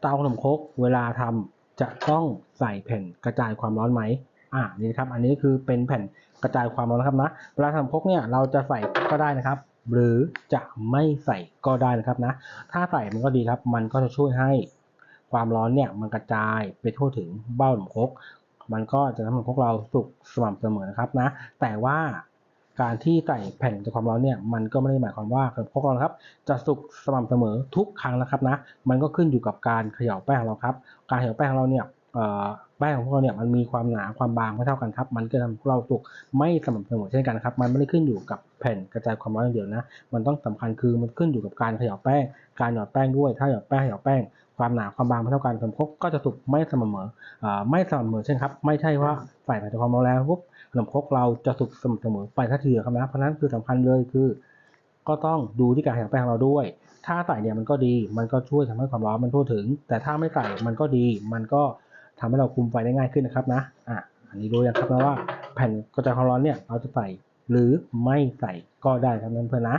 เตาขนมครกเวลาทำจะต้องใส่แผ่นกระจายความร้อนไหมอ่านี่นะครับ อันนี้คือเป็นแผ่นกระจายความร้อนนะครับนะเวลาทำครกเนี่ยเราจะใส่ก็ได้นะครับ หรือจะไม่ใส่ก็ได้นะครับนะ ถ้าใส่มันก็ดีครับ มันก็จะช่วยให้ความร้อนเนี่ยมันกระจายไปทั่วถึงเบ้าขนมครกมันก็จะทำให้พวกเราสุกสม่ำเสมอนะครับนะ แต่ว่า การที่ใส่แผ่นจากความร้อนเนี่ยมันก็ไม่ได้หมายความว่าพวกเรานะครับ จะสุกสม่ำเสมอทุกครั้งนะครับนะมันก็ขึ้นอยู่กับการเขย่าแป้งเราครับ การเขย่าแป้งของเราเนี่ยแป้งของพวกเราเนี่ยมันมีความหนาความบางไม่เท่ากันครับ มันก็ทำให้เราสุกไม่สม่ำเสมอเช่นกันครับ มันไม่ได้ขึ้นอยู่กับแผ่นกระจายความร้อนอย่างเดียวนะ มันต้องสำคัญคือมันขึ้นอยู่กับการเขย่าแป้ง การหยอดแป้งด้วย ถ้าหยอดแป้งเขย่าแป้ง ความหนาความบางไม่เท่ากันขนมครกก็จะสุกไม่สม่ำเสมออ่าไม่สม่ำเสมอเช่นครับไม่ใช่ว่าใส่แผ่นกระจายความร้อนแล้วปุ๊บขนมครกเราจะสุกสม่ำเสมอไปทันทีครับนะเพราะฉะนั้นคือสำคัญเลยคือ ก็ต้องดูที่การเขย่าแป้งของเราด้วย ถ้าใส่เนี่ยมันก็ดี มันก็ช่วยทำให้ความร้อนมันทั่วถึง แต่ถ้าไม่ใส่มันก็ดี มันก็ทำให้เราคุมไฟได้ง่ายขึ้นนะครับนะอะอันนี้รู้ยังครับนะว่าแผ่นกระจายความร้อนเนี่ยเราจะใส่หรือไม่ใส่ก็ได้ครับนั้นเพื่อนนะ